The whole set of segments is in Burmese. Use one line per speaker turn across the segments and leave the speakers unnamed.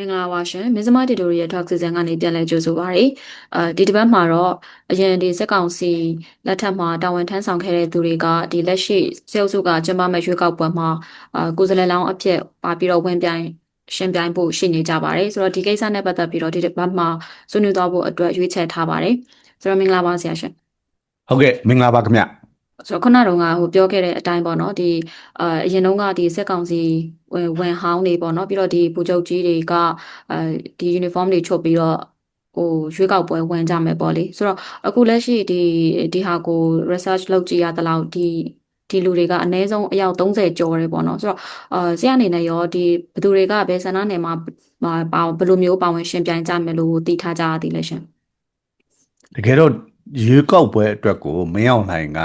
မင်္ဂလာပါရှင်မင်းစမတီတိုရီရဲ့ talk season ကနေပြန်လည်ကြိုဆိုပါရစေ။အဲဒီတစ်ပတ်မှာတော့အရင်ဒီစက်ကောင်စီလက်ထက်မှာတာဝန်ထမ်းဆောင်ခဲ့တဲ့သူတွေကဒီလက်ရှိစေအုပ်စုကကျင်းပမဲ့ရွေးကောက်ပွဲမှာအာကိုယ်စားလှယ်လောင်းအဖြစ်ပါပြီးတော့ဝင်ပြိုင်ရှင်ပြိုင်ဖို့ရှိနေကြပါတယ်။ဆိုတော့ဒီကိစ္စနဲ့ပတ်သက်ပြီးတော့ဒီတစ်ပတ်မှာဆွေးနွေးသွားဖို့အတွက်ရွေးချယ်ထားပါတယ်။ဆိုတော့မင်္ဂလာပါဆရာရှင်။
ဟုတ်ကဲ့မင်္ဂလာပါခင်ဗျ
ဆိုတော့ခုနတုန်းကဟိုပြောခဲ့တဲ့အတိုင်းပေါ့နော်ဒီအအရင်တုန်းကဒီစက်ကောင်စီဝင်ဝင်ဟောင်းနေပေါ့နော်ပြီးတော့ဒီဗိုလ်ချုပ်ကြီးတွေကအဲဒီ uniform တွေချုပ်ပြီးတော့ဟိုရွေးကောက်ပွဲဝင်ကြမယ်ပေါ့လေဆိုတော့အခုလက်ရှိဒီဒီဟာကို research လုပ်ကြည့်ရတဲ့လောက်ဒီဒီလူတွေကအနည်းဆုံးအယောက်30ကျော်တယ်ပေါ့နော်ဆိုတော့အာဆရာအနေနဲ့ရောဒီဘယ်သူတွေကဘယ်ဆန္ဒနယ်မှာပါဘယ်လိုမျိုးပါဝင်ရှင်ပြိုင်ကြမယ်လို့သိထားကြရသေးလဲရှင်
တကယ်တော့ရွေးကောက်ပွဲအတွက်ကိုမင်းအောင်နိုင်က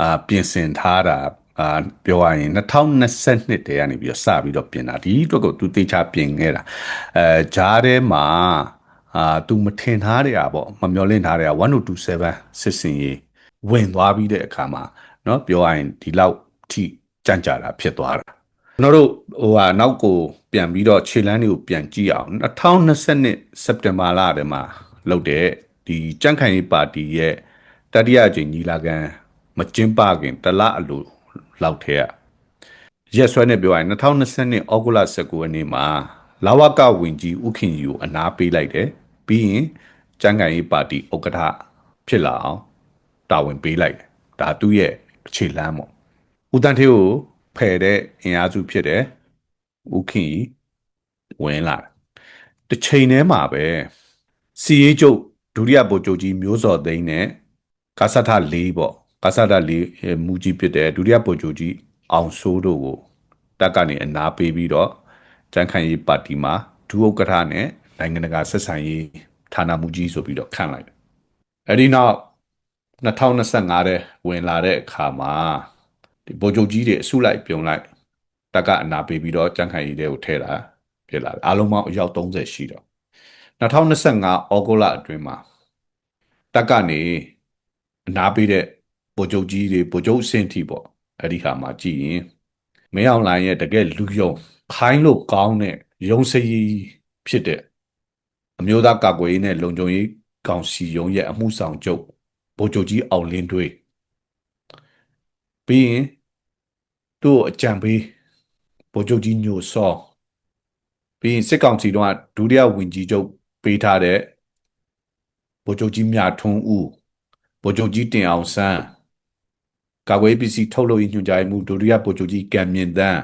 အာပြင်ဆင်ထားတာအာပြောရရင်2022တည်းကနေပြီးတော့စပြီးတော့ပြင်တာဒီအတွက်ကိုသူတေချာပြင်ခဲ့တာအဲဂျားထဲမှာအာသူမထင်ထားတဲ့အပေါ့မမျောလင့်ထားတဲ့အ1027စစ်စင်ရေးဝင်သွားပြီးတဲ့အခါမှာเนาะပြောရရင်ဒီလောက်ထိကြံ့ကြာတာဖြစ်သွားတာကျွန်တော်တို့ဟိုဟာနောက်ကိုပြန်ပြီးတော့ခြေလမ်းတွေကိုပြန်ကြည့်အောင်2022စက်တင်ဘာလထဲမှာလုပ်တဲ့ဒီကြန့်ခိုင်ရေးပါတီရဲ့တတိယအကြိမ်ညီလာခံ မကျင်းပခင်တလအလိုလောက်ထဲကရက်စွဲနဲ့ပြောရရင်2022ဩဂုတ်လ19ရက်နေ့မှာလာဝကဝင်ကြီးဥခင်ကြီးကိုအနာပေးလိုက်တယ်ပြီးရင်ကြန့်ခိုင်ရေးပါတီဥက္ကဋ္ဌဖြစ်လာအောင်တာဝန်ပေးလိုက်တယ်ဒါသူ့ရဲ့အခြေလမ်းပေါ့ဦးတန်းထေးကိုဖယ်တဲ့အင်အားစုဖြစ်တယ်ဥခင်ကြီးဝင်လာတယ်တစ်ချိန်တည်းမှာပဲစီရေးချုပ်ဒုတိယဗိုလ်ချုပ်ကြီးမျိုးစော်သိန်းနဲ့ကာဆတ်ထ၄ပေါ့ ကာဆတ်ထ၄မူကြီးဖြစ်တဲ့ဒုတိယဗိုလ်ချုပ်ကြီးအောင်စိုးတို့ကိုတက်ကနေအနာပေးပြီးတော့ကြံ့ခိုင်ရေးပါတီမှာဒုဥက္ကဋ္ဌနဲ့နိုင်ငံတကာဆက်ဆံရေးဌာနမူကြီးဆိုပြီးတော့ခန့်လိုက်တယ်အဲ့ဒီနောက်2025တဲ့ဝင်လာတဲ့အခါမှာဒီဗိုလ်ချုပ်ကြီးတွေအစုလိုက်ပြုံလိုက်တက်ကအနာပေးပြီးတော့ကြံ့ခိုင်ရေးတွေကိုထည့်တာဖြစ်လာတယ်အားလုံးပေါင်းအယောက်30ရှိတော့2025ဩဂုတ်လအတွင်းမှာတက်ကနေအနာပေးတဲ့ ဗိုလ်ချုပ်ကြီးတွေဗိုလ်ချုပ်အဆင့်ထိပေါ့အဲ့ဒီခါမှာကြည့်ရင်မင်းအောင်လိုင်းရဲ့တကယ်လူယုံခိုင်းလို့ကောင်းတဲ့ယုံစည်ဖြစ်တဲ့အမျိုးသားကာကွယ်ရေးနဲ့လုံခြုံရေးကောင်စီယုံရဲ့အမှုဆောင်ချုပ်ဗိုလ်ချုပ်ကြီးအောင်လင်းတွေးပြီးရင်သူ့အကြံပေးဗိုလ်ချုပ်ကြီးညိုစောပြီးရင်စစ်ကောင်စီတော့ဒုတိယဝင်ကြီးချုပ်ပေးထားတဲ့ဗိုလ်ချုပ်ကြီးမြထွန်းဦးဗိုလ်ချုပ်ကြီးတင်အောင်ဆန်း ကာကွယ်ပစ္စည်းထုတ်လုပ်ရေးညွှန်ကြားမှုဒုတိယဗိုလ်ချုပ်ကြီးကံမြင့်တန်း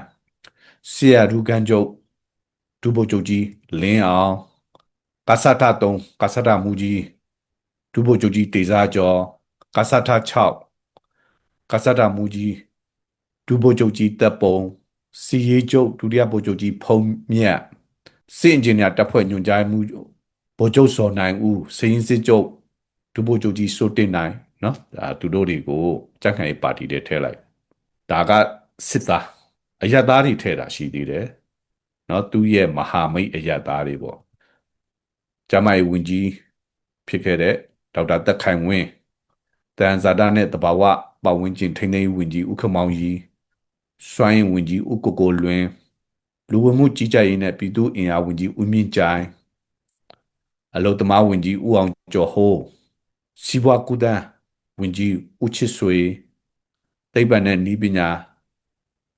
ဆရာဒုကန်ချုပ်ဒုဗိုလ်ချုပ်ကြီးလင်းအောင်ကာဆတာ3ကာဆတာမူကြီးဒုဗိုလ်ချုပ်ကြီးတေစာကျော်ကာဆတာ6ကာဆတာမူကြီးဒုဗိုလ်ချုပ်ကြီးတပ်ပုံစီရေးချုပ်ဒုတိယဗိုလ်ချုပ်ကြီးဖုံးမြတ်စစ်အင်ဂျင်နီယာတပ်ဖွဲ့ညွှန်ကြားမှုဗိုလ်ချုပ်စောနိုင်ဦးစရင်စစ်ချုပ်ဒုဗိုလ်ချုပ်ကြီးစိုးတင်နိုင် နော်ဒါသူတို့တွေကိုကြက်ခိုင်ပါတီတွေထည့်လိုက်ဒါကစစ်သားအယက်သားတွေထည့်တာရှိသေးတယ်နော်သူရဲ့မဟာမိတ်အယက်သားတွေပေါ့ကျမိုင်ဝင်ကြီးဖြစ်ခဲ့တဲ့ဒေါက်တာတက်ခိုင်ဝင်းတန်ဇာတာနဲ့တဘာဝပတ်ဝန်းကျင်ထိန်းသိမ်းဝင်ကြီးဥက္ကမောင်ကြီးစွမ်းရင်ဝင်ကြီးဥကိုကိုလွင်လူဝင်မှုကြီးကြပ်ရေးနဲ့ပြည်သူ့အင်အားဝင်ကြီးဦးမြင့်ကြိုင်အလုသမားဝင်ကြီးဦးအောင်ကျော်ဟိုးစီးပွားကူတန်း ဝင်ကြီးဦးချစ်ဆွေသိပ္ပံနဲ့ဤပညာ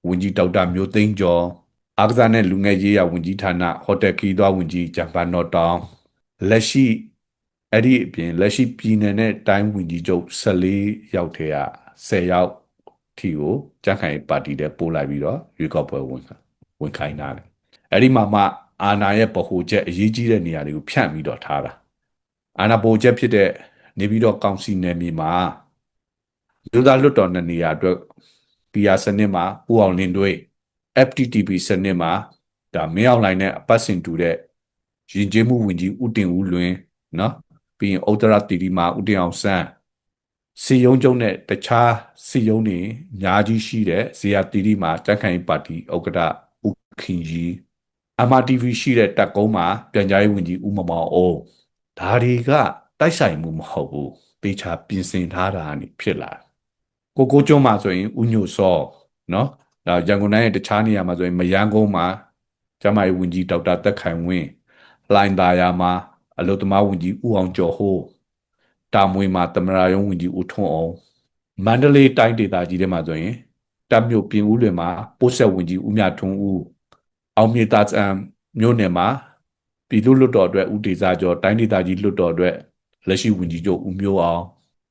ဝင်ကြီးဒေါက်တာမျိုးသိန်းကျော်အားကစားနဲ့လူငယ်ရေးရာဝန်ကြီးဌာနဟိုတယ်ခီးသွားဝန်ကြီးဂျပန်နော်တောင်လက်ရှိအဲ့ဒီအပြင်လက်ရှိပြည်နယ်နဲ့တိုင်းဝန်ကြီးချုပ်14ယောက်ထဲက10ယောက်ထီကိုကြန့်ခိုင်ပါတီတဲ့ပို့လိုက်ပြီးတော့ရွေးကောက်ပွဲဝင်ဝင်ခိုင်းတာလေအဲ့ဒီမှာမှအာနာရဲ့ဗဟိုချက်အရေးကြီးတဲ့နေရာတွေကိုဖြန့်ပြီးတော့ထားတာအာနာဗဟိုချက်ဖြစ်တဲ့ နေပြီးတော့ကောင်စီနယ်မြေမှာလူသားလွတ်တော်နဲ့နေရာအတွက် PR စနစ်မှာပူအောင်လင်းတွေ FTTP စနစ်မှာဒါမင်းအောင်လိုင်းနဲ့အပတ်စဉ်တူတဲ့ရင်ကျေးမှုဝင်ကြီးဥတင်ဦးလွင်နော်ပြီးရင်ဥတ္တရတီတီမှာဥတင်အောင်ဆန်းစီယုံကျုံနဲ့တခြားစီယုံတွေအများကြီးရှိတဲ့ဇေယတီတီမှာတက်ခိုင်ပါတီဥက္ကဋ္ဌဥခင်ကြီး MRTV ရှိတဲ့တက်ကုန်းမှာပြန်ကြားရေးဝန်ကြီးဦးမမောင်အောင်ဒါတွေက တိုက်ဆိုင်မှုမဟုတ်ဘူးပေချာပြင်ဆင်ထားတာနေဖြစ်လာကိုကိုကျွန်းမှာဆိုရင်ဦးညိုစောနော်ဒါရန်ကုန်တိုင်းရဲ့တခြားနေရာမှာဆိုရင်မယန်းကုန်းမှာကျမကြီးဝန်ကြီးဒေါက်တာတက်ခိုင်ဝင်းလိုင်သာယာမှာအလုတ္တမဝင်ကြီးဦးအောင်ကျော်ဟိုးတာမွေမှာသမရယုံဝင်ကြီးဦးထွန်းအောင်မန္တလေးတိုင်းဒေသကြီးထဲမှာဆိုရင်တပ်မြို့ပြင်ဦးလွင်မှာပို့ဆက်ဝင်ကြီးဦးမြထွန်းဦးအောင်မြေတာအံမြို့နယ်မှာပြည်သူ့လွတ်တော်အတွက်ဦးဒေစာကျော်တိုင်းဒေသကြီးလွတ်တော်အတွက် လက်ရှိဝင်ကြီးချုပ်ဦးမျိုးအောင်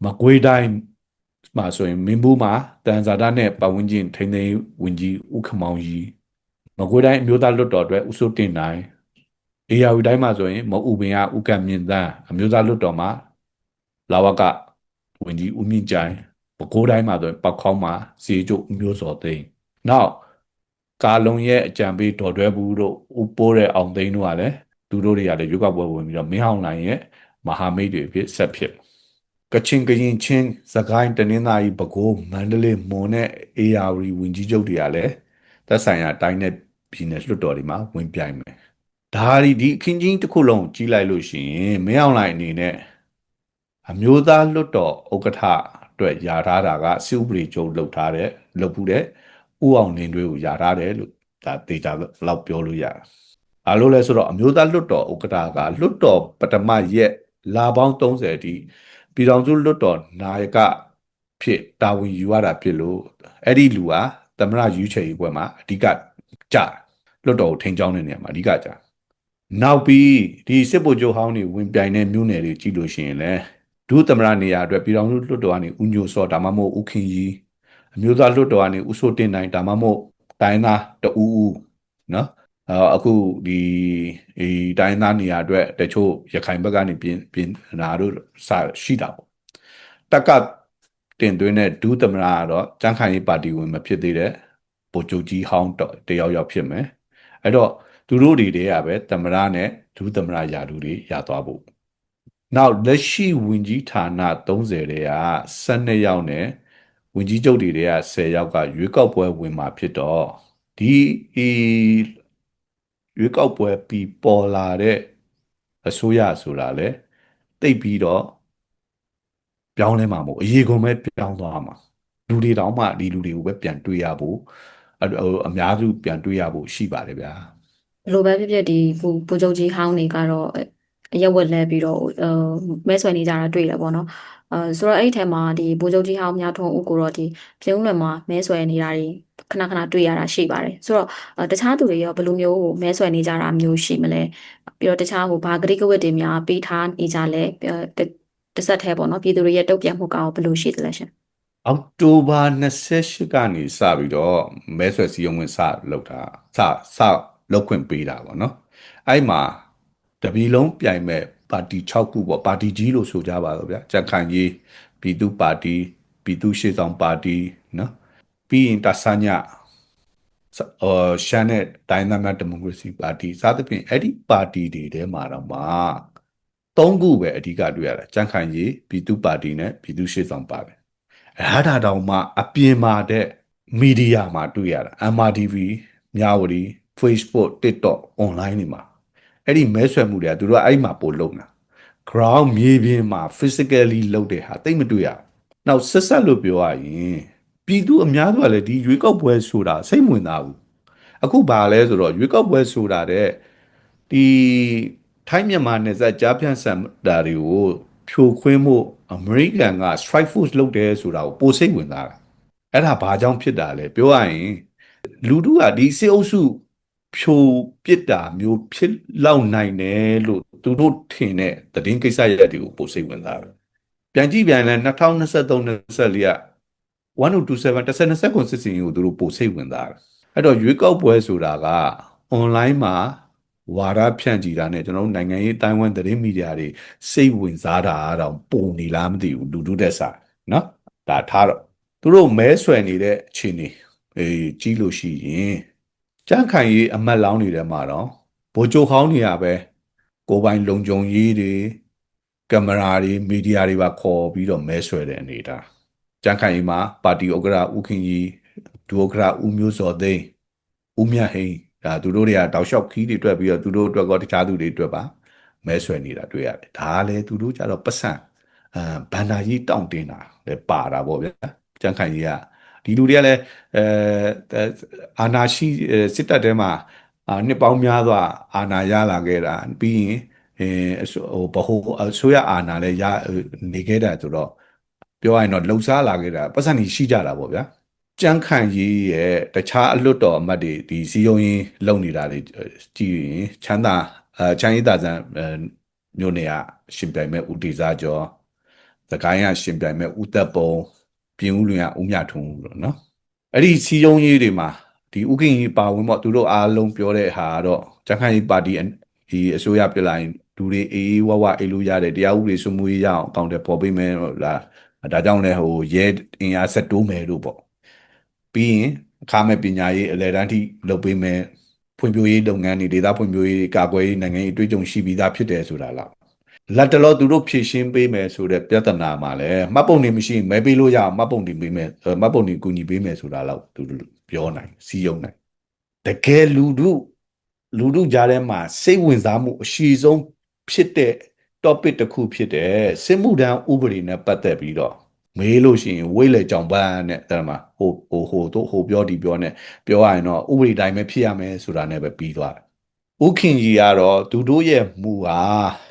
မကွေးတိုင်းမှာဆိုရင်မင်းဘူးမှာတန်ဇာတာနဲ့ပတ်ဝန်းကျင်ထိန်းသိမ်းရေးဝင်ကြီးဦးခမောင်ကြီးမကွေးတိုင်းအမျိုးသားလွတ်တော်အတွက်ဦးစိုးတင်နိုင်အေယာဝီတိုင်းမှာဆိုရင်မအူပင်ကဥကမြင့်တန်းအမျိုးသားလွတ်တော်မှာလာဝကဝင်ကြီးဦးမြင့်ကြိုင်ပဲခူးတိုင်းမှာဆိုရင်ပောက်ခေါင်းမှာစီကျုပ်ဦးမျိုးစောသိန်းနောက်ကာလုံရဲ့အကြံပေးဒေါ်တွဲဘူးတို့ဦးပိုးတဲ့အောင်သိန်းတို့ကလည်းသူတို့တွေကလည်းရွေးကောက်ပွဲဝင်ပြီးတော့မင်းဟောင်းနိုင်ရဲ့ မဟာမိတ်တွေဖြစ်ဆက်ဖြစ်ကချင်ကရင်ချင်းစကိုင်းတနင်္သာရီပဲခူးမန္တလေးမွန်နဲ့အေယာဝီဝင်ကြီးချုပ်တွေကလည်းသက်ဆိုင်ရာတိုင်းနဲ့ပြည်နယ်လွှတ်တော်တွေမှာဝင်ပြိုင်မယ်ဒါဒီဒီအခင်းချင်းတစ်ခုလုံးကြီးလိုက်လို့ရှိရင်မင်းအောင်လှိုင်အနေနဲ့အမျိုးသားလွတ်တော်ဥက္ကဋ္ဌအတွက်ယာထားတာကစီဥပဒေချုပ်လုပ်ထားတဲ့လုပ်ဘူးတဲ့ဥအောင်လင်းတွေကိုယာထားတယ်လို့ဒါဒေတာလောက်ပြောလို့ရတယ်။ဘာလို့လဲဆိုတော့အမျိုးသားလွတ်တော်ဥက္ကဋ္ဌကလွတ်တော်ပထမရက် လာပေါင်း30အထိပြည်တော်စုလွတ်တော်နာယကဖြစ်တာဝန်ယူရတာဖြစ်လို့အဲ့ဒီလူဟာသမရယူချေရေးပွဲမှာအဓိကကြာလွတ်တော်ကိုထိန်းချောင်းတဲ့နေရာမှာအဓိကကြာနောက်ပြီးဒီစစ်ဗိုလ်ချုပ်ဟောင်းတွေဝင်ပြိုင်တဲ့မြို့နယ်တွေကြည့်လို့ရှိရင်လည်းဒုသမရနေရာအတွက်ပြည်တော်စုလွှတ်တော်ကနေဦးညိုစောဒါမှမဟုတ်ဦးခင်ကြီးအမျိုးသားလွှတ်တော်ကနေဦးစိုးတင်နိုင်ဒါမှမဟုတ်တိုင်းသားတူဦးနော် အော်အခုဒီဒီတိုင်းသားနေရာအတွက်တချို့ရခိုင်ဘက်ကနေပြင်ပြင်နာတို့စရှိတာပေါ့တက်ကတင်သွင်းတဲ့ဒုသမရကတော့ကြံ့ခိုင်ရေးပါတီဝင်မဖြစ်သေးတဲ့ဗိုလ်ချုပ်ကြီးဟောင်းတော့တယောက်ယောက်ဖြစ်မယ်အဲ့တော့သူတို့တွေတည်းကပဲသမရနဲ့ဒုသမရယာဒူတွေရသွားဖို့နောက်လက်ရှိဝင်ကြီးဌာန30တဲ့က12ယောက်နဲ့ဝင်ကြီးချုပ်တွေတဲ့က10ယောက်ကရွေးကောက်ပွဲဝင်မှာဖြစ်တော့ဒီဒီ ရွေးကောက်ပွဲပြီးပေါ်လာတဲ့အစိုးရဆိုတာလေတိတ်ပြီးတော့ပြောင်းလဲမှာမဟုတ်အရေးကုန်ပဲပြောင်းသွားမှာလူတွေတောင်မှဒီလူတွေကိုပဲပြန်တွေ့ရဖို့အအများစုပြန်တွေ့ရဖို့ရှိပါတယ်ဗျာ
ဘယ်လိုပဲဖြစ်ဖြစ်ဒီဘူဘူချုပ်ကြီးဟောင်းတွေကတော့အရက်ဝက်လဲပြီးတော့အဲမဲဆွယ်နေကြတာတွေ့တယ်ပေါ့နော် အဲဆိုတော့အဲ့ဒီထဲမှာဒီဘူချုပ်ကြီးဟောင်းများထုံးဦးကိုတော့ဒီပြုံးလွယ်မှာမဲဆွယ်နေတာတွေခဏခဏတွေ့ရတာရှိပါတယ်ဆိုတော့အဲတခြားသူတွေရောဘယ်လိုမျိုးဟိုမဲဆွယ်နေကြတာမျိုးရှိမလဲပြီးတော့တခြားဟိုဘာဂရိကဝတ်တွေများပေးထားနေကြလဲအဲတတစ်ဆက်သေးပေါ့နော်ပြည်သူတွေရဲ့တုံ့ပြန်မှုကရောဘယ်လိုရှိသလဲရှင်
အောက်တိုဘာ28ကနေစပြီးတော့မဲဆွယ်စည်းရုံးဝင်စလုပ်တာစစလုပ်ခွင့်ပေးတာပေါ့နော်အဲ့မှာတပီလုံးပြိုင်မဲ့ ပါတီ6ခုပေါ့ပါတီကြီးလို့ဆိုကြပါတော့ဗျာကြံ့ခိုင်ရေးပြည်သူ့ပါတီပြည်သူ့ရှေ့ဆောင်ပါတီနော်ပြီးရင်တဆညအော်ရှမ်းနဲ့တိုင်းသားများဒီမိုကရေစီပါတီစသဖြင့်အဲ့ဒီပါတီတွေထဲမှာတော့မှသုံးခုပဲအဓိကတွေ့ရတာကြံ့ခိုင်ရေးပြည်သူ့ပါတီနဲ့ပြည်သူ့ရှေ့ဆောင်ပါတီအဲ့ဒါတောင်မှအပြင်မှာတဲ့မီဒီယာမှာတွေ့ရတာ MRTV မြဝတီ Facebook TikTok online တွေမှာ အဲ့ဒီမဲဆွယ်မှုတွေကသူတို့ကအဲ့ဒီမှာပို့လုံတာ ground မြေပြင်မှာ physically လုပ်တဲ့ဟာတိတ်မတွေ့ရဘူးနောက်ဆက်ဆက်လို့ပြောရရင်ပြည်သူအများစုကလည်းဒီရွေးကောက်ပွဲဆိုတာစိတ်မဝင်စားဘူးအခုဘာလဲဆိုတော့ရွေးကောက်ပွဲဆိုတာတဲ့ဒီထိုင်းမြန်မာနယ်စပ်ကြားဖြန့်စံတာတွေကိုဖြိုခွင်းမှုအမေရိကန်က strike force လုပ်တယ်ဆိုတာကိုပိုစိတ်ဝင်စားတာအဲ့ဒါဘာကြောင့်ဖြစ်တာလဲပြောရရင်လူတို့ကဒီစေအုပ်စု ဖြိုပစ်တာမျိုးဖြစ်လောက်နိုင်တယ်လို့သူတို့ထင်တဲ့သတင်းကိစ္စရက်တွေကိုပိုစိတ်ဝင်စားတယ်ပြန်ကြည့်ပြန်လဲ2023 24က1227 1020ကွန်စစ်စင်ကိုသူတို့ပိုစိတ်ဝင်စားတယ်အဲ့တော့ရွေးကောက်ပွဲဆိုတာက online မှာဝါဒဖြန့်ကြည့်တာနဲ့ကျွန်တော်တို့နိုင်ငံရေးတိုင်းဝန်သတင်းမီဒီယာတွေစိတ်ဝင်စားတာတော့ပုံနေလားမသိဘူးလူတို့တက်စားနော်ဒါထားတော့သူတို့မဲဆွယ်နေတဲ့အခြေအနေအေးကြီးလို့ရှိရင် ကြန့်ခိုင်ရေးအမတ်လောင်းတွေထဲမှာတော့ဗိုလ်ချုပ်ဟောင်းတွေကပဲကိုယ်ပိုင်လုံခြုံရေးတွေကင်မရာတွေမီဒီယာတွေပါခေါ်ပြီးတော့မဲဆွယ်တဲ့အနေဒါကြန့်ခိုင်ရေးမှာပါတီဥက္ကဋ္ဌဦးခင်ကြီးဒုဥက္ကဋ္ဌဦးမျိုးစောသိန်းဦးမြတ်ဟိန်းဒါသူတို့တွေကတောက်လျှောက်ခီးတွေတွက်ပြီးတော့သူတို့အတွက်ကောတခြားသူတွေအတွက်ပါမဲဆွယ်နေတာတွေ့ရတယ်ဒါကလည်းသူတို့ကြတော့ပတ်စံအာဘန္နာကြီးတောင့်တင်တာလည်းပါတာပေါ့ဗျာကြံ့ခိုင်ကြီးက ဒီလူတွေကလည်းအဲအာနာရှိစစ်တပ်ထဲမှာအာနှစ်ပေါင်းများစွာအာဏာရလာခဲ့တာပြီးရင်အဲအဆိုဟိုဘဟုအဆိုရအာဏာလည်းရနေခဲ့တာဆိုတော့ပြောရရင်တော့လှုပ်ရှားလာခဲ့တာပတ်စံကြီးရှိကြတာပေါ့ဗျာကြမ်းခံရေးရဲ့တခြားအလွတ်တော်အမတ်တွေဒီစီယုံရင်လုံနေတာတွေကြည့်ရင်ချမ်းသာအဲချမ်းရည်သာဇန်မြို့နယ်ကရှင်ပြိုင်မဲ့ဦးတေစာကျော်သကိုင်းကရှင်ပြိုင်မဲ့ဦးသက်ပုံ ပြင်ဦးလွင်ကဦးမြထုံးလို့နော်အဲ့ဒီစီယုံရေးတွေမှာဒီဥက္ကင်ကြီးပါဝင်ပေါ့သူတို့အားလုံးပြောတဲ့ဟာကတော့ကြမ်းခံရေးပါတီဒီအစိုးရပြလိုက်လူတွေအေးအေးဝဝအေးလို့ရတယ်တရားဥပဒေစိုးမိုးရေးရအောင်အကောင့်တွေပေါ်ပေးမယ်လားဒါကြောင့်လည်းဟိုရဲအင်အားဆက်တိုးမယ်လို့ပေါ့ပြီးရင်အခါမဲ့ပညာရေးအလဲတန်းထိလုပ်ပေးမယ်ဖွံ့ဖြိုးရေးလုပ်ငန်းတွေဒေသဖွံ့ဖြိုးရေးကာကွယ်ရေးနိုင်ငံရေးအတွေ့အကြုံရှိပြီးသားဖြစ်တယ်ဆိုတာလား လက်တလောသူတို့ဖြည့်ရှင်းပေးမယ်ဆိုတဲ့ပြဿနာမှာလည်းမှတ်ပုံနေမရှိမဲပေးလို့ရအောင်မှတ်ပုံနေပေးမယ်မှတ်ပုံနေကူညီပေးမယ်ဆိုတာတော့သူတို့ပြောနိုင်စီယုံနိုင်တကယ်လူတို့လူတို့ကြားထဲမှာစိတ်ဝင်စားမှုအရှိဆုံးဖြစ်တဲ့ topic တစ်ခုဖြစ်တဲ့စစ်မှုထမ်းဥပဒေနဲ့ပတ်သက်ပြီးတော့မေးလို့ရှိရင်ဝိတ်လေကြောင်ပန်းနဲ့အဲ့ဒါမှာဟိုဟိုဟိုတို့ဟိုပြောဒီပြောနဲ့ပြောရရင်တော့ဥပဒေတိုင်းပဲဖြစ်ရမယ်ဆိုတာနဲ့ပဲပြီးသွားတယ်။ ဥခင်ကြီးကတော့သူတို့ရဲ့မူဟာ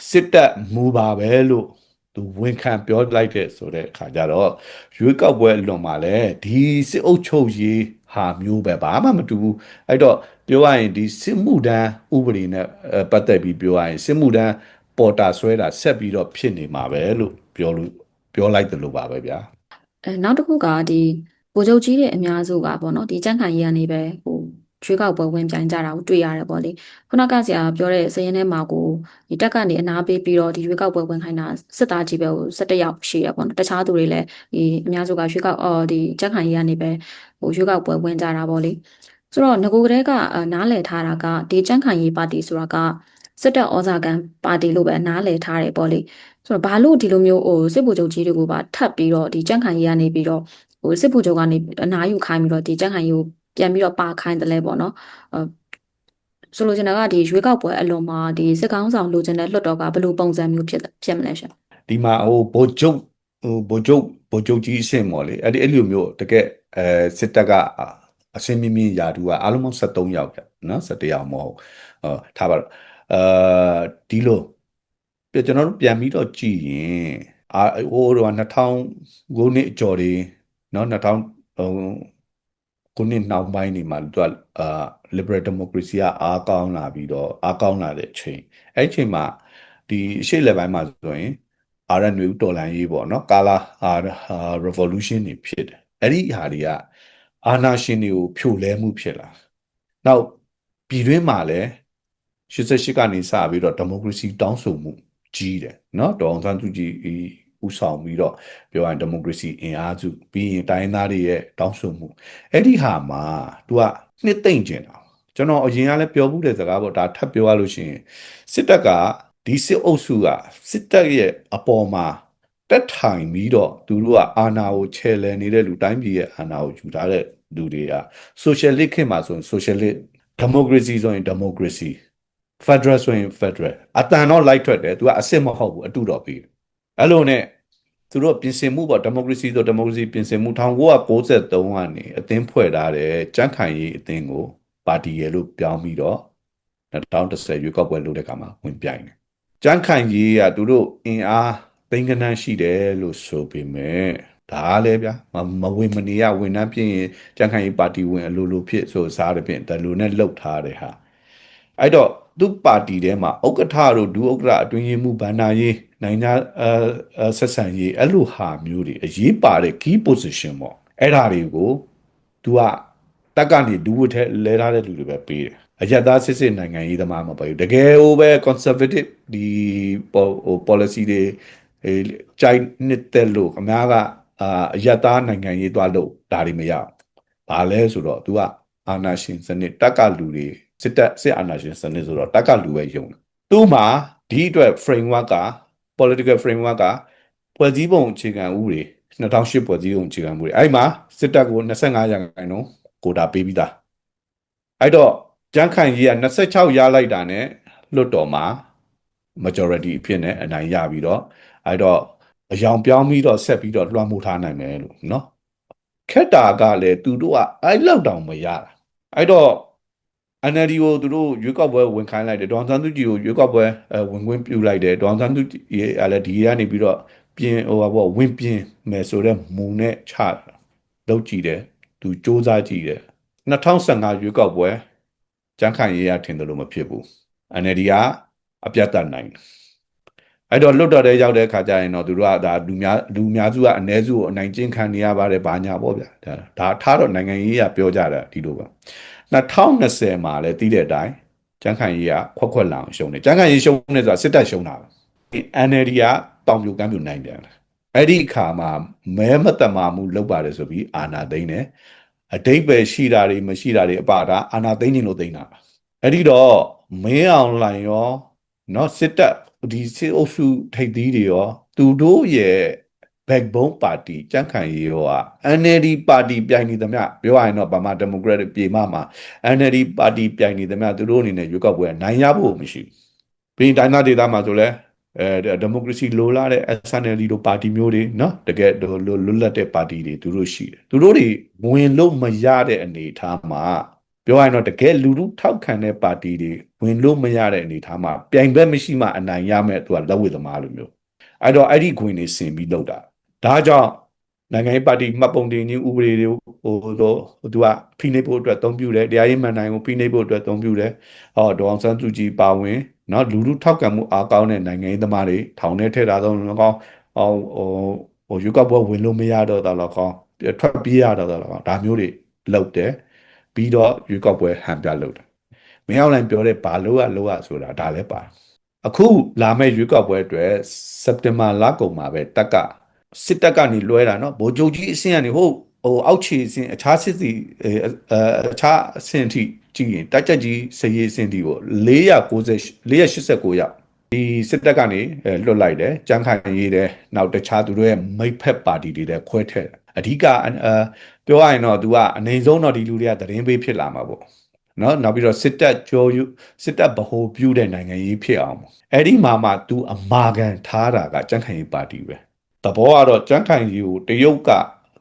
စစ်တပ်မူပါပဲလို့သူဝန်ခံပြောလိုက်တဲ့ဆိုတဲ့အခါကျတော့ရွေးကောက်ပွဲအလွန်မှာလည်းဒီစစ်အုပ်ချုပ်ရေးဟာမျိုးပဲဘာမှမတူဘူးအဲ့တော့ပြောရရင်ဒီစစ်မှုထမ်းဥပဒေနဲ့ပတ်သက်ပြီးပြောရရင်စစ်မှုထမ်းပေါ်တာဆွဲတာဆက်ပြီးတော့ဖြစ်နေမှာပဲလို့ပြောလို့ပြောလိုက်တယ်လို့ပါပဲဗျာ
အဲနောက်တစ်ခုကဒီဗိုလ်ချုပ်ကြီးတွေအများစုကပေါ့နော်ဒီကြန့်ခိုင်ရေးကနေပဲဟို ရွေးကောက်ပွဲဝင်ပြိုင်ကြတာကိုတွေ့ရတယ်ပေါ့လေခုနကဆရာပြောတဲ့စရင်ထဲမှာကိုဒီတက်ကနေအနာပေးပြီးတော့ဒီရွေးကောက်ပွဲဝင်ခိုင်းတာစစ်သားကြီးပဲဟို17ယောက်ရှိရပေါ့နော်တခြားသူတွေလည်းဒီအများစုကရွေးကောက်အော်ဒီကြန့်ခိုင်ရေးကနေပဲဟိုရွေးကောက်ပွဲဝင်ကြတာပေါ့လေဆိုတော့ငကိုကလေးကနားလည်ထားတာကဒီကြန့်ခိုင်ရေးပါတီဆိုတာကစစ်တပ်ဩဇာခံပါတီလို့ပဲနားလည်ထားတယ်ပေါ့လေဆိုတော့ဘာလို့ဒီလိုမျိုးဟိုစစ်ဗိုလ်ချုပ်ကြီးတွေကိုပါထပ်ပြီးတော့ဒီကြန့်ခိုင်ရေးကနေပြီးတော့ဟိုစစ်ဗိုလ်ချုပ်ကနေအနားယူခိုင်းပြီးတော့ဒီကြန့်ခိုင်ရေးကို ပြန်ပြီးတော့ပါခိုင်းတယ်လဲပေါ့နော်အဲဆိုလိုချင်တာကဒီရွေးကောက်ပွဲအလွန်မှာဒီစစ်ကောင်းဆောင်လိုချင်တဲ့လွှတ်တော်ကဘယ်လိုပုံစံမျိုးဖြစ်ဖြစ်မလဲရှင်
ဒီမှာဟိုဗိုလ်ချုပ်ဟိုဗိုလ်ချုပ်ဗိုလ်ချုပ်ကြီးအဆင့်ပေါ့လေအဲ့ဒီအဲ့လိုမျိုးတကယ်အဲစစ်တပ်ကအဆင့်မြင့်မြင့်ယာတူကအားလုံးပေါင်း73ယောက်ပြနော်71ယောက်မဟုတ်ဟောထားပါတော့အာဒီလိုပြကျွန်တော်တို့ပြန်ပြီးတော့ကြည့်ရင်အာဟိုတော့2000ခုနှစ်အကျော်တွေနော်2000ဟို ခုနှစ်နောက်ပိုင်းနေမှာသူကအာ liberal democracy ကအားကောင်းလာပြီးတော့အားကောင်းလာတဲ့အချိန်အဲ့ချိန်မှာဒီရှေ့လက်ပိုင်းမှာဆိုရင် RN တွေတော်လန်ရေးပေါ့နော် color revolution တွေဖြစ်တယ်အဲ့ဒီဟာတွေကအာနာရှင်တွေကိုဖြိုလဲမှုဖြစ်လာနောက်ပြည်တွင်းမှာလည်း88ကနေစပြီးတော့ democracy တောင်းဆိုမှုကြီးတယ်နော်ဒေါအောင်ဆန်းစုကြည် ဦးဆောင်ပြီးတော့ပြောရရင်ဒီမိုကရေစီအင်အားစုပြီးရင်တိုင်းသားတွေရဲ့တောင်းဆိုမှုအဲ့ဒီဟာမှာ तू ကနှစ်သိမ့်ကျင်တာကျွန်တော်အရင်ကလည်းပြောမှုတဲ့စကားပေါ့ဒါထပ်ပြောရလို့ရှိရင်စစ်တပ်ကဒီစစ်အုပ်စုကစစ်တပ်ရဲ့အပေါ်မှာတက်ထိုင်ပြီးတော့သူတို့ကအာဏာကိုချဲလှယ်နေတဲ့လူတိုင်းပြည်ရဲ့အာဏာကိုယူထားတဲ့လူတွေက socialist ခေတ်မှာဆိုရင် socialist democracy ဆိုရင် democracy federal ဆိုရင် federal အတန်တော့လိုက်ထွက်တယ်သူကအစ်စ်မဟုတ်ဘူးအတူတော်ပြီး အဲ့လိုနဲ့သူတို့ပြင်ဆင်မှုပေါ့ democracy ဆို democracy ပြင်ဆင်မှု1993ကနေအသင်းဖွဲ့ထားတဲ့ကြန့်ခိုင်ရေးအသင်းကိုပါတီရလို့ပြောင်းပြီးတော့2010ရွေးကောက်ပွဲလုပ်တဲ့အခါမှာဝင်ပြိုင်တယ်ကြန့်ခိုင်ရေးကသူတို့အင်အားသိန်းကနန်းရှိတယ်လို့ဆိုပေမဲ့ဒါလည်းဗျာမဝင်မနေရဝန်နှန်းဖြစ်ရင်ကြန့်ခိုင်ရေးပါတီဝင်အလိုလိုဖြစ်ဆိုစားတဲ့ဖြင့်ဒါလိုနဲ့လှုပ်ထားတဲ့ဟာအဲ့တော့သူ့ပါတီထဲမှာဥက္ကဋ္ဌတို့ဒုဥက္ကဋ္ဌအတွင်းရေးမှူးဗန္နာရေး နိုင်ငံအဲဆက်ဆံရေးအဲ့လိုဟာမျိုးတွေအရေးပါတဲ့ key position ပေါ့အဲ့ဓာတွေကို तू ကတက်ကနေဒူးဝတ်ထဲလဲထားတဲ့လူတွေပဲပေးတယ်အယက်သားစစ်စစ်နိုင်ငံရေးသမားမပါဘူးတကယ်ဟိုပဲ conservative ဒီဟို policy တွေအဲကြိုက်နေတဲ့လို့အများကအာအယက်သားနိုင်ငံရေးသွားလို့ဒါတွေမရဘူးဘာလဲဆိုတော့ तू ကအာနာရှင်စနစ်တက်ကလူတွေစစ်တပ်စစ်အာဏာရှင်စနစ်ဆိုတော့တက်ကလူပဲယုံတယ်သူ့မှာဒီအတွက် framework က political framework ကဖွဲ့စည်းပုံအခြေခံဥပဒေ2008ဖွဲ့စည်းပုံအခြေခံဥပဒေအဲ့မှာစစ်တပ်ကို25ရာခိုင်နှုန်းကိုတာပေးပြီးသားအဲ့တော့ကြမ်းခိုင်ကြီးက26ရလိုက်တာနဲ့လွတ်တော်မှာ majority အဖြစ်နဲ့အနိုင်ရပြီးတော့အဲ့တော့အယောင်ပြောင်းပြီးတော့ဆက်ပြီးတော့လွှမ်းမိုးထားနိုင်မယ်လို့နော်ခက်တာကလည်းသူတို့ကအဲ့လောက်တောင်မရတာအဲ့တော့ NLD ကိုသူတို့ရွေးကောက်ပွဲဝင်ခိုင်းလိုက်တယ်ဒေါန်ဆန်းသူကြည်ကိုရွေးကောက်ပွဲအဲဝင်ခွင့်ပြုလိုက်တယ်ဒေါန်ဆန်းသူကြည်ကလည်းဒီကနေပြီးတော့ပြင်ဟိုပါပေါ့ဝင်ပြင်မယ်ဆိုတော့မူနဲ့ချလုပ်ကြည့်တယ်သူစ조사ကြည့်တယ်2015ရွေးကောက်ပွဲကြမ်းခိုင်ရေးရထင်တယ်လို့မဖြစ်ဘူး NLD ကအပြတ်တတ်နိုင်တယ်အဲ့တော့လွတ်တော်တဲ့ရောက်တဲ့အခါကျရင်တော့သူတို့ကဒါလူများလူများစုကအ ਨੇ စုကိုအနိုင်ကျင့်ခံနေရပါတယ်ဘာညာပေါ့ဗျာဒါဒါထားတော့နိုင်ငံရေးကပြောကြတာဒီလိုပါ 2020မှာလည်းတီးတဲ့အတိုင်းကျန်းခိုင်ရေးကခွက်ခွက်လောင်ရှုံးတယ်ကျန်းခိုင်ရေးရှုံးနေဆိုတာစစ်တပ်ရှုံးတာပဲဒီ NLD ကတောင်ပြိုကမ်းပြိုနိုင်တယ်အဲ့ဒီအခါမှာမဲမတမာမှုလောက်ပါတယ်ဆိုပြီးအာနာသိမ့်တယ်အတိတ်ပဲရှိတာတွေမရှိတာတွေအပဒါအာနာသိမ့်နေလို့သိမ့်တာပါအဲ့ဒီတော့မင်းအောင်လှိုင်ရောเนาะစစ်တပ်ဒီစစ်အုပ်စုထိပ်သီးတွေရောသူတို့ရဲ့ backbone party ကြံ့ခိုင်ရေးရောက NLD ပါတီပြိုင်နေသမျှပြောရရင်တော့ဗမာ Democratic ပြည်မမှာ NLD ပါတီပြိုင်နေသမျှသူတို့အနေနဲ့ရွေးကောက်ပွဲနိုင်ရဖို့မရှိဘူးပြီးရင်တိုင်းသားဒေသမှာဆိုလဲအဲဒီမိုကရေစီလိုလားတဲ့ SNL တို့ပါတီမျိုးတွေနော်တကယ်လွတ်လပ်တဲ့ပါတီတွေသူတို့ရှိတယ်သူတို့တွေဝင်လို့မရတဲ့အနေအထားမှာပြောရရင်တော့တကယ်လူလူထောက်ခံတဲ့ပါတီတွေဝင်လို့မရတဲ့အနေအထားမှာပြိုင်ဘက်မရှိမှအနိုင်ရမဲ့သူကလက်ဝဲသမားလိုမျိုးအဲ့တော့အဲ့ဒီခွင်နေဆင်ပြီးလောက်တာ ဒါကြောင့်နိုင်ငံရေးပါတီမှတ်ပုံတင်ခြင်းဥပဒေတွေဟိုတော့သူကဖိနှိပ်ဖို့အတွက်အသုံးပြုတယ်တရားရေးမှန်နိုင်ကိုဖိနှိပ်ဖို့အတွက်အသုံးပြုတယ်ဟောဒေါအောင်ဆန်းစုကြည်ပါဝင်เนาะလူလူထောက်ခံမှုအားကောင်းတဲ့နိုင်ငံရေးသမားတွေထောင်ထဲထည့်ထားတော့လည်းကောင်းဟိုဟိုယူကပွဲဝင်လို့မရတော့တော့လည်းကောင်းထွက်ပြေးရတော့တော့လည်းကောင်းဒါမျိုးတွေလုပ်တယ်ပြီးတော့ယူကပွဲဟန်ပြလုပ်တယ်မင်းအောင်လိုင်းပြောတဲ့ဘာလို့ရလို့ရဆိုတာဒါလည်းပါအခုလာမယ့်ရွေးကောက်ပွဲအတွက်စက်တင်ဘာလကုန်မှာပဲတက်က စစ်တပ်ကနေလွှဲတာနော်ဗိုလ်ချုပ်ကြီးအဆင့်ကနေဟုတ်ဟိုအောက်ခြေအဆင့်အခြားစစ်စီအခြားအဆင့်အထိကြည့်ရင်တိုက်ကြက်ကြီးစရေအဆင့်အထိကို490 489ရောက်ဒီစစ်တပ်ကနေလွတ်လိုက်တယ်ကြမ်းခိုင်ရေးတယ်နောက်တခြားသူတို့ရဲ့မိဖက်ပါတီတွေလည်းခွဲထက်အဓိကပြောရရင်တော့သူကနေဆုံးတော့ဒီလူတွေကသတင်းပေးဖြစ်လာမှာပေါ့နော်နောက်ပြီးတော့စစ်တပ်ကြောယူစစ်တပ်ဗဟိုပြုတဲ့နိုင်ငံကြီးဖြစ်အောင်အဲ့ဒီမှာမှ तू အမာခံထားတာကကြမ်းခိုင်ရေးပါတီပဲ ဘောကတော့ကြမ်းခိုင်ရေးကိုတရုတ်က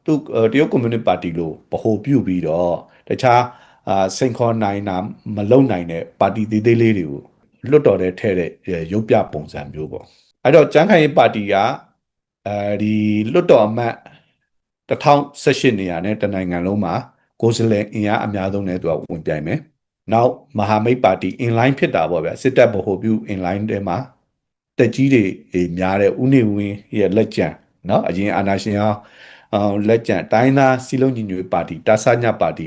သူတရုတ်ကွန်မြူနတီပါတီလို့ဗဟိုပြုပြီးတော့တခြားအာစိန်ခေါ်နိုင်တာမလုံနိုင်တဲ့ပါတီသေးသေးလေးတွေကိုလွတ်တော်တဲ့ထဲတဲ့ရုပ်ပြပုံစံမျိုးပေါ့အဲ့တော့ကျန်းခိုင်ရေးပါတီကအဲဒီလွတ်တော်အမတ်1018နေရာနဲ့တနိုင်ငံလုံးမှာကိုယ်စားလှယ်အင်အားအများဆုံးနဲ့သူကဝင်ပြိုင်မယ်နောက်မဟာမိတ်ပါတီ inline ဖြစ်တာပေါ့ဗျာစစ်တပ်ဗဟိုပြု inline ထဲမှာ တက်ကြီးတွေများတဲ့ဦးနေဝင်းရဲ့လက်ကျန်နော်အရင်အာနာရှင်အောင်အောင်လက်ကျန်တိုင်းသားစီလုံးညီညွတ်ပါတီတာဆညပါတီ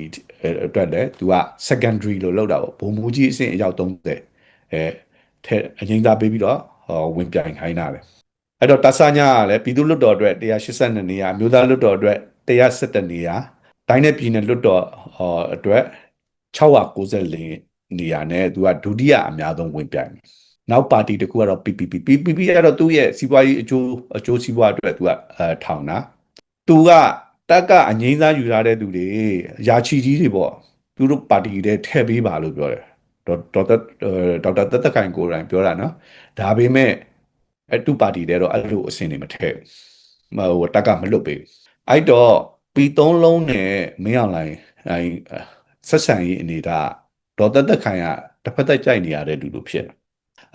အတွက်လည်းသူက secondary လို့လောက်တာပေါ့ဘုံမူကြီးအဆင့်အရောက်30အဲထဲအငိမ့်သားပေးပြီးတော့ဝင်ပြိုင်ခိုင်းတာပဲအဲ့တော့တာဆညကလည်းပြည်သူ့လွတ်တော်အတွက်182နေရာအမျိုးသားလွတ်တော်အတွက်117နေရာတိုင်းနဲ့ပြည်နယ်လွတ်တော်အတွက်694နေရာနဲ့သူကဒုတိယအများဆုံးဝင်ပြိုင်တယ် နောက်ပါတီတခုကတော့ PPP PPP ကတော့သူ့ရဲ့စီးပွားရေးအကျိုးအကျိုးစီးပွားအတွက်သူကအဲထောင်တာသူကတက်ကအငိမ့်စားယူထားတဲ့သူတွေယာချီကြီးတွေပေါ့သူတို့ပါတီတွေထည့်ပေးပါလို့ပြောတယ်ဒေါက်တာဒေါက်တာသက်သက်ခိုင်ကိုယ်တိုင်ပြောတာနော်ဒါပေမဲ့အတူပါတီတွေတော့အဲ့လိုအဆင်တွေမထည့်ဘူးဟိုတက်ကမလွတ်ပေးအဲ့တော့ပီသုံးလုံးနဲ့မင်းအောင်လိုင်းအဲဆက်ဆံရေးအနေဒါဒေါ်သက်သက်ခိုင်ကတစ်ဖက်သက်ကြိုက်နေရတဲ့လူလိုဖြစ်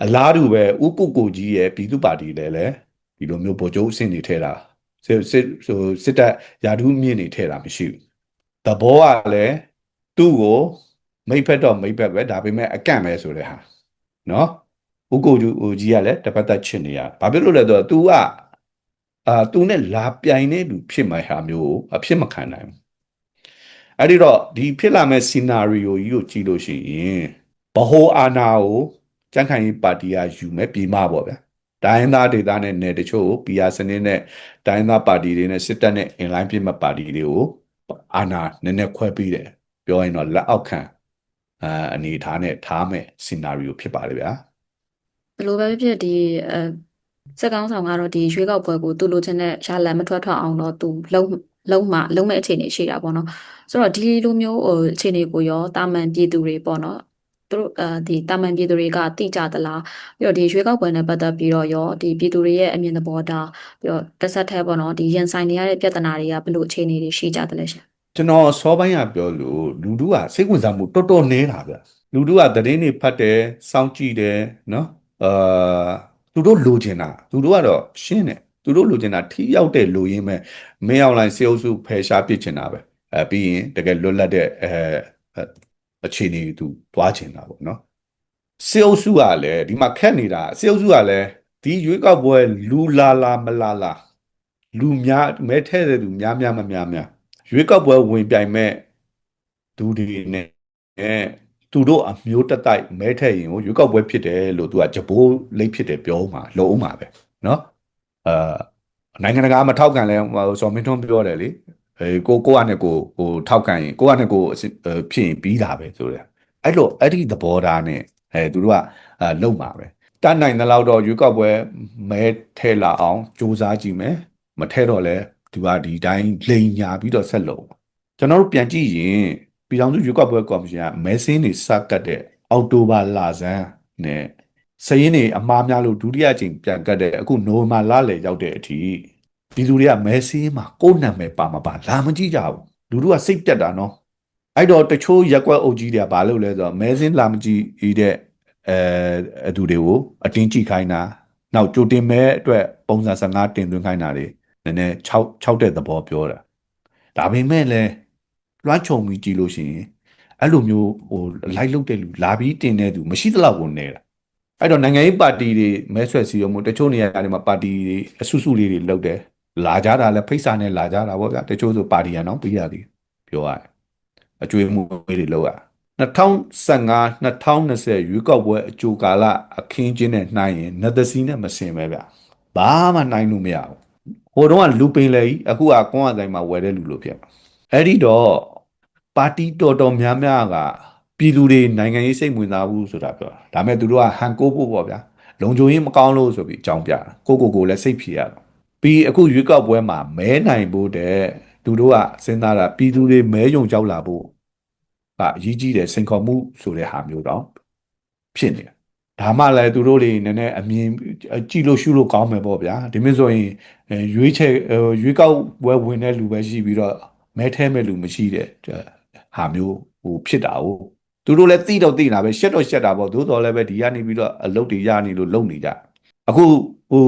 အလားတူပဲဥကုကိုကြီးရဲ့ပြည်သူပါတီလည်းလည်းဒီလိုမျိုးဗိုလ်ချုပ်အဆင့်တွေထဲတာစစ်စစ်ဟိုစစ်တပ်ယာဒူးမြင့်နေထဲတာမရှိဘူးသဘောကလည်းသူ့ကိုမိဖက်တော့မိဖက်ပဲဒါပေမဲ့အကန့်ပဲဆိုတဲ့ဟာနော်ဥကိုဂျူကြီးကလည်းတပတ်သက်ချစ်နေရဘာဖြစ်လို့လဲဆိုတော့ तू ကအာ तू နဲ့လာပြိုင်နေသူဖြစ်မှဟာမျိုးအဖြစ်မခံနိုင်ဘူးအဲ့ဒီတော့ဒီဖြစ်လာမဲ့ scenario ကြီးကိုကြည့်လို့ရှိရင်ဘဟိုအာနာကို ကြန့်ခိုင်ရေးပါတီကယူမဲ့ပြည်မပေါ့ဗျာတိုင်းသားဒေသနဲ့နယ်တချို့ကို PR စနစ်နဲ့တိုင်းသားပါတီတွေနဲ့စစ်တပ်နဲ့ inline ပြစ်မှတ်ပါတီတွေကိုအာဏာနည်းနည်းခွဲပြီးတယ်ပြောရင်တော့လက်အောက်ခံအာအနေထားနဲ့ထားမဲ့ scenario ဖြစ်ပါတယ်ဗျာ
ဘယ်လိုပဲဖြစ်ဖြစ်ဒီအဲစက်ကောင်းဆောင်ကတော့ဒီရွေးကောက်ပွဲကိုသူ့လိုချင်တဲ့ရလဒ်မထွက်ထွက်အောင်တော့သူလုံးလုံးမှလုံးမဲ့အခြေအနေရှိတာပေါ့နော်ဆိုတော့ဒီလိုမျိုးဟိုအခြေအနေကိုရောတာမန်ပြည်သူတွေပေါ့နော် သူတို့အဲဒီတာမန်ပြည်သူတွေကသိကြသလားပြီးတော့ဒီရွေးကောက်ပွဲနဲ့ပတ်သက်ပြီးတော့ရောဒီပြည်သူတွေရဲ့အမြင်သဘောထားပြီးတော့တစ်ဆက်တည်းပေါ့နော်ဒီရင်ဆိုင်နေရတဲ့ပြဿနာတွေကဘယ်လိုအခြေအနေတွေရှိကြသလဲရှင်
ကျွန်တော်စောပိုင်းကပြောလို့လူတို့ကစိတ်ဝင်စားမှုတော်တော်နည်းတာဗျလူလူတို့ကသတင်းတွေဖတ်တယ်စောင့်ကြည့်တယ်နော်အာသူတို့လိုချင်တာသူတို့ကတော့ရှင်းတယ်သူတို့လိုချင်တာထိရောက်တဲ့လိုရင်းမဲ့မင်းအောင်လိုင်းစေအုပ်စုဖယ်ရှားပစ်ချင်တာပဲအဲပြီးရင်တကယ်လွတ်လပ်တဲ့အဲ အဲအခြေအနေသူသွားချင်တာပေါ့နော်စေအုပ်စုကလည်းဒီမှာခက်နေတာစေအုပ်စုကလည်းဒီရွေးကောက်ပွဲလူလာလာမလာလာလူများမဲထဲတဲ့သူများများမများများရွေးကောက်ပွဲဝင်ပြိုင်မဲ့သူတွေနဲ့သူတို့အမျိုးတက်တိုက်မဲထဲရင်ကိုရွေးကောက်ပွဲဖြစ်တယ်လို့သူကဂျပိုးလိမ့်ဖြစ်တယ်ပြောမှာလုံအောင်မှာပဲเนาะအာနိုင်ငံတကာမထောက်ကန်လဲဟိုစော်မင်းထွန်းပြောတယ်လေ အဲကိုကိုကနဲ့ကိုဟိုထောက်ကန်ရင်ကိုကနဲ့ကိုအစစ်အဲဖြစ်ရင်ပြီးတာပဲဆိုတဲ့အဲ့လိုအဲ့ဒီသဘောထားနဲ့အဲသူတို့ကအာလုံမှာပဲတတ်နိုင်တဲ့လောက်တော့ရွေးကောက်ပွဲမဲထဲလာအောင်စူးစမ်းကြည့်မယ်မထဲတော့လဲသူကဒီတိုင်းလိန်ညာပြီးတော့ဆက်လုံကျွန်တော်တို့ပြန်ကြည့်ရင်ပြည်ထောင်စုရွေးကောက်ပွဲကော်မရှင်ကမဲစင်းတွေစကတ်တဲ့အောက်တိုဘာလဆန်းနဲ့စရင်းတွေအမှားများလို့ဒုတိယကြိမ်ပြန်ကတ်တဲ့အခုနိုဝင်ဘာလလယ်ရောက်တဲ့အထိ ပြည်သူတွေကမဲစင်းမှာကိုယ်နာမည်ပါမပါလာမကြည့်ကြဘူးလူတို့ကစိတ်ပြတ်တာနော်အဲ့တော့တချို့ရက်ကွက်အုပ်ကြီးတွေကဘာလုပ်လဲဆိုတော့မဲစင်းလာမကြည့်တဲ့အဲအသူတွေကိုအတင်းကြည့်ခိုင်းတာနောက်ကြိုတင်မဲအတွက်ပုံစံ15တင်သွင်းခိုင်းတာတွေနည်းနည်း6 6တဲ့သဘောပြောတာဒါပေမဲ့လည်းလွှမ်းခြုံပြီးကြည့်လို့ရှိရင်အဲ့လိုမျိုးဟိုလိုက်လုတဲ့လူလာပြီးတင်တဲ့သူမရှိသလောက်ကိုနေတာအဲ့တော့နိုင်ငံရေးပါတီတွေမဲဆွယ်စီရုံမှုတချို့နေရာတွေမှာပါတီတွေအစုစုလေးတွေလုပ်တယ် လာကြတာလည်းဖိတ်စာနဲ့လာကြတာပေါ့ဗျာတချို့ဆိုပါတီရအောင်ပြီးရသည်ပြောရတယ်အကျွေးမှုတွေလုပ်ရ2015 2020ရွေးကောက်ပွဲအကြိုကာလအခင်းကျင်းနဲ့နှိုင်းရင်နတ်သစီနဲ့မစင်ပဲဗျဘာမှနှိုင်းလို့မရဘူးဟိုတုန်းကလူပင်လေကြီးအခုကကွန်းအဆိုင်မှာဝယ်တဲ့လူလို့ဖြစ်မှာအဲ့ဒီတော့ပါတီတော်တော်များများကပြည်သူတွေနိုင်ငံရေးစိတ်ဝင်စားဘူးဆိုတာပြောတာဒါပေမဲ့သူတို့ကဟန်ကိုဖို့ပေါ့ဗျာလုံခြုံရေးမကောင်းလို့ဆိုပြီးအကြောင်းပြတာကိုကိုကိုလည်းစိတ်ဖြေရတော့ ပြီးအခုရွေးကောက်ပွဲမှာမဲနိုင်ဖို့တဲ့သူတို့ကစဉ်းစားတာပြည်သူတွေမဲယုံကြောက်လာဖို့ကအရေးကြီးတယ်စိန်ခေါ်မှုဆိုတဲ့ဟာမျိုးတော့ဖြစ်နေတယ်ဒါမှလည်းသူတို့တွေနည်းနည်းအမြင်ကြည့်လို့ရှုလို့ကောင်းမယ်ပေါ့ဗျာဒီမျိုးဆိုရင်အဲရွေးချယ်ဟိုရွေးကောက်ပွဲဝင်တဲ့လူပဲရှိပြီးတော့မဲထဲမဲ့လူမရှိတဲ့ဟာမျိုးဟိုဖြစ်တာ哦သူတို့လည်းသိတော့သိတာပဲရှက်တော့ရှက်တာပေါ့သို့တော်လည်းပဲဒီကနေပြီးတော့အလုပ်တွေရနေလို့လုပ်နေကြအခု ဟို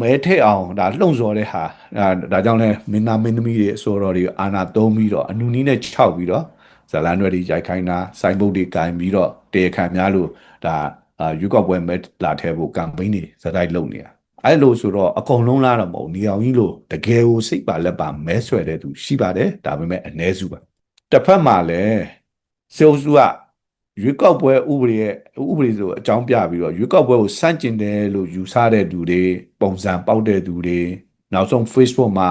မဲထဲအောင်ဒါလှုံ့ဆော်တဲ့ဟာဒါဒါကြောင့်လဲမင်းသားမင်းသမီးတွေအစောတော်တွေအာနာသုံးပြီးတော့အနူနီးနဲ့ခြောက်ပြီးတော့ဇလန်ရွက်တွေရိုက်ခိုင်းတာစိုင်းဘုတ်တွေကင်ပြီးတော့တေခံများလို့ဒါအာယူကော့ပွဲမဲလာထဲဖို့ကမ်ပိန်းတွေဇက်တိုက်လုပ်နေတာအဲ့လိုဆိုတော့အကုန်လုံးလားတော့မဟုတ်နေအောင်ကြီးလို့တကယ်ကိုစိတ်ပါလက်ပါမဲဆွဲတဲ့သူရှိပါတယ်ဒါပေမဲ့အ ਨੇ စုပါတစ်ဖက်မှာလည်းစေအုပ်စုက ရွေးကောက်ပွဲဥပဒေရဲ့ဥပဒေဆိုအကြောင်းပြပြီးတော့ရွေးကောက်ပွဲကိုစန့်ကျင်တယ်လို့ယူဆတဲ့သူတွေပုံစံပေါက်တဲ့သူတွေနောက်ဆုံး Facebook မှာ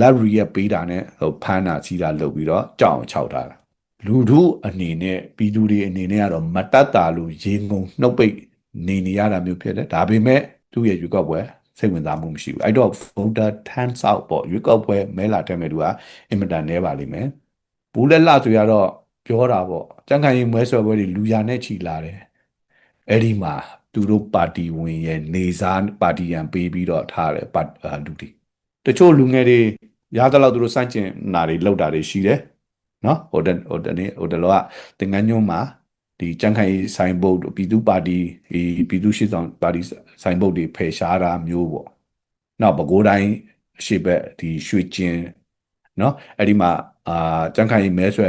live react ပေးတာနဲ့ဟိုဖမ်းတာစီးတာလုပ်ပြီးတော့ကြောက်အောင်ခြောက်ထားတာလူထုအနေနဲ့ပြည်သူတွေအနေနဲ့ကတော့မတတ်တာလို့ရေငုံနှုတ်ပိတ်နေနေရတာမျိုးဖြစ်တယ်ဒါပေမဲ့သူ့ရဲ့ရွေးကောက်ပွဲစိတ်ဝင်စားမှုမရှိဘူးအဲ့တော့ voter turns out ပေါ့ရွေးကောက်ပွဲမဲလာတဲ့မဲ့သူကအင်မတန်နဲပါလိမ့်မယ်ဘူးလက်လှဆိုရတော့ ပြောတာပေါ့ကြံ့ခိုင်ရေးမဲဆွယ်ပွဲတွေလူရနဲ့ချီလာတယ်အဲ့ဒီမှာသူတို့ပါတီဝင်ရဲ့နေစားပါတီရန်ပေးပြီးတော့ထားတယ်ပါလူတီတချို့လူငယ်တွေရသလောက်သူတို့စန့်ကျင်နာတွေလောက်တာတွေရှိတယ်နော်ဟိုတဟိုတနေ့ဟိုတလောကတင်ငန်းညုံမှာဒီကြံ့ခိုင်ရေးဆိုင်ဘုတ်ပြည်သူပါတီဒီပြည်သူရှိဆောင်ပါတီဆိုင်ဘုတ်တွေဖယ်ရှားတာမျိုးပေါ့နောက်ပဲခူးတိုင်းအရှိဘက်ဒီရွှေကျင်နော်အဲ့ဒီမှာအာကြံ့ခိုင်ရေးမဲဆွဲ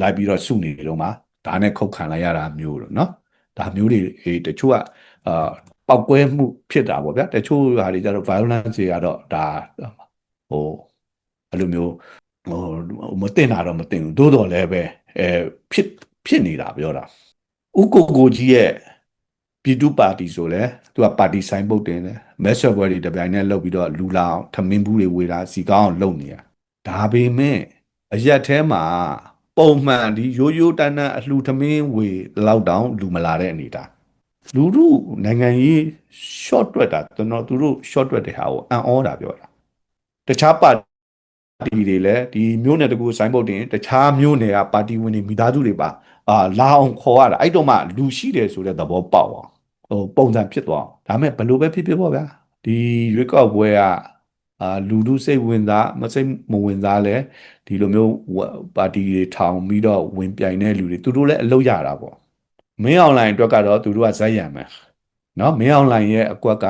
လိုက်ပြီးတော့စုနေတယ်လို့မှာဒါနဲ့ခုတ်ခံလိုက်ရတာမျိုးလို့နော်ဒါမျိုးတွေအေးတချို့ကအာပောက်ကွဲမှုဖြစ်တာပေါ့ဗျာတချို့ဟာတွေကျတော့ violence တွေကတော့ဒါဟိုအဲ့လိုမျိုးဟိုမတင်တာတော့မတင်ဘူးသို့တော်လည်းပဲအဲဖြစ်ဖြစ်နေတာပြောတာဥကိုကိုကြီးရဲ့ပြည်သူပါတီဆိုလဲသူကပါတီဆိုင်ပုတ်တင်တယ်မဲဆွယ်ပွဲတွေတပြိုင်နက်လုပ်ပြီးတော့လူလာအောင်ထမင်းဘူးတွေဝေတာစီကောင်းအောင်လုပ်နေတာဒါပေမဲ့ အရက်ထဲမှာပုံမှန်ဒီရိုးရိုးတန်းတန်းအလှထမင်းဝေလောက်တောင်လူမလာတဲ့အနေတာလူတို့နိုင်ငံရေး short တွက်တာကျွန်တော်သူတို့ short တွက်တဲ့ဟာကိုအံ့ဩတာပြောတာတခြားပါတီတွေလည်းဒီမျိုးနယ်တကူဆိုင်ပုတ်တင်တခြားမျိုးနယ်ကပါတီဝင်တွေမိသားစုတွေပါအာလာအောင်ခေါ်ရတာအဲ့တော့မှလူရှိတယ်ဆိုတဲ့သဘောပေါက်အောင်ဟိုပုံစံဖြစ်သွားအောင်ဒါမဲ့ဘယ်လိုပဲဖြစ်ဖြစ်ပေါ့ဗျာဒီရွေးကောက်ပွဲက အာလူလူစိတ်ဝင်စားမစိတ်မဝင်စားလဲဒီလိုမျိုးပါတီတွေထောင်ပြီးတော့ဝင်ပြိုင်တဲ့လူတွေသူတို့လည်းအလုပ်ရတာပေါ့မင်းအွန်လိုင်းအတွက်ကတော့သူတို့ကဇက်ရံမယ်နော်မင်းအွန်လိုင်းရဲ့အကွက်က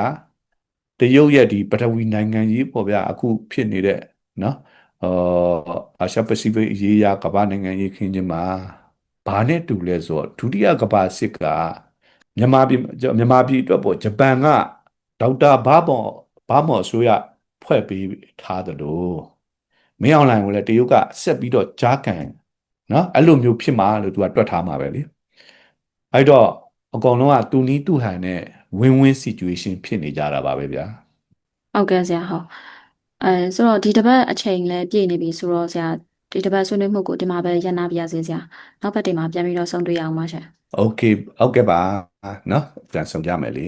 တရုတ်ရဲ့ဒီပထဝီနိုင်ငံကြီးပေါ့ဗျာအခုဖြစ်နေတဲ့နော်အာအာရှပစိဖိတ်အရေးရကမ္ဘာနိုင်ငံကြီးခင်းချင်းမှာဘာနဲ့တူလဲဆိုတော့ဒုတိယကမ္ဘာစစ်ကမြန်မာပြည်မြန်မာပြည်အတွက်ပေါ့ဂျပန်ကဒေါက်တာဘာဘောဘာမော်ဆိုရ ဖွဲ့ပေးထားတယ်လို့မင်းအွန်လိုင်းကိုလည်းတရုတ်ကဆက်ပြီးတော့ကြားကန်နော်အဲ့လိုမျိုးဖြစ်မှာလို့သူကတွက်ထားမှာပဲလေအဲ့တော့အကောင်လုံးကတူနီးတူဟန်နဲ့ win-win situation ဖြစ်နေကြတာပါပဲဗျာ
ဟုတ်ကဲ့ဆရာဟုတ်အဲဆိုတော့ဒီတစ်ပတ်အချိန်လည်းပြည့်နေပြီဆိုတော့ဆရာဒီတစ်ပတ်ဆွေးနွေးမှုကိုဒီမှာပဲရပ်နာပြရစေဆရာနောက်ပတ်တွေမှာပြန်ပြီးတော့ဆုံတွေ့ရအောင်ပါရှင်
โอเคဟုတ်ကဲ့ပါเนาะပြန်ဆောင်ကြမယ်လေ